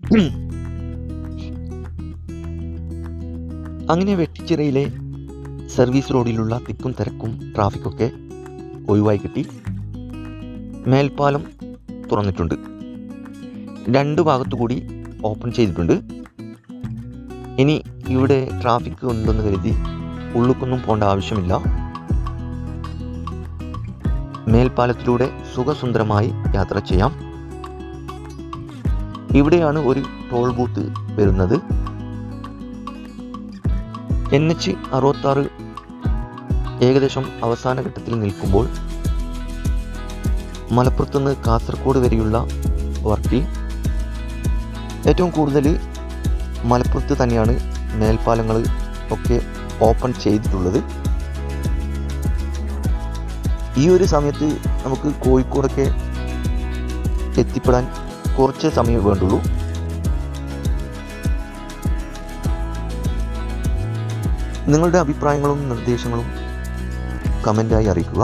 അങ്ങനെ വെട്ടിച്ചിറയിലെ സർവീസ് റോഡിലുള്ള തിക്കും തിരക്കും ട്രാഫിക്കൊക്കെ ഒഴിവായി കിട്ടി. മേൽപ്പാലം തുറന്നിട്ടുണ്ട്. രണ്ട് ഭാഗത്തു കൂടി ഓപ്പൺ ചെയ്തിട്ടുണ്ട്. ഇനി ഇവിടെ ട്രാഫിക് ഉണ്ടെന്ന് കരുതി ഉള്ളുക്കൊന്നും പോകേണ്ട ആവശ്യമില്ല. മേൽപ്പാലത്തിലൂടെ സുഖസുന്ദരമായി യാത്ര ചെയ്യാം. ഇവിടെയാണ് ഒരു ടോൾ ബൂത്ത് വരുന്നത്. എൻ എച്ച് അറുപത്താറ് ഏകദേശം അവസാന ഘട്ടത്തിൽ നിൽക്കുമ്പോൾ മലപ്പുറത്തുനിന്ന് കാസർഗോഡ് വരെയുള്ള വർക്കിൽ ഏറ്റവും കൂടുതൽ മലപ്പുറത്ത് തന്നെയാണ് മേൽപ്പാലങ്ങൾ ഒക്കെ ഓപ്പൺ ചെയ്തിട്ടുള്ളത്. ഈ ഒരു സമയത്ത് നമുക്ക് കോഴിക്കോടൊക്കെ എത്തിപ്പെടാൻ കുറച്ച് സമയം വേണ്ടുള്ളൂ. നിങ്ങളുടെ അഭിപ്രായങ്ങളും നിർദ്ദേശങ്ങളും കമന്റായി അറിയിക്കുക.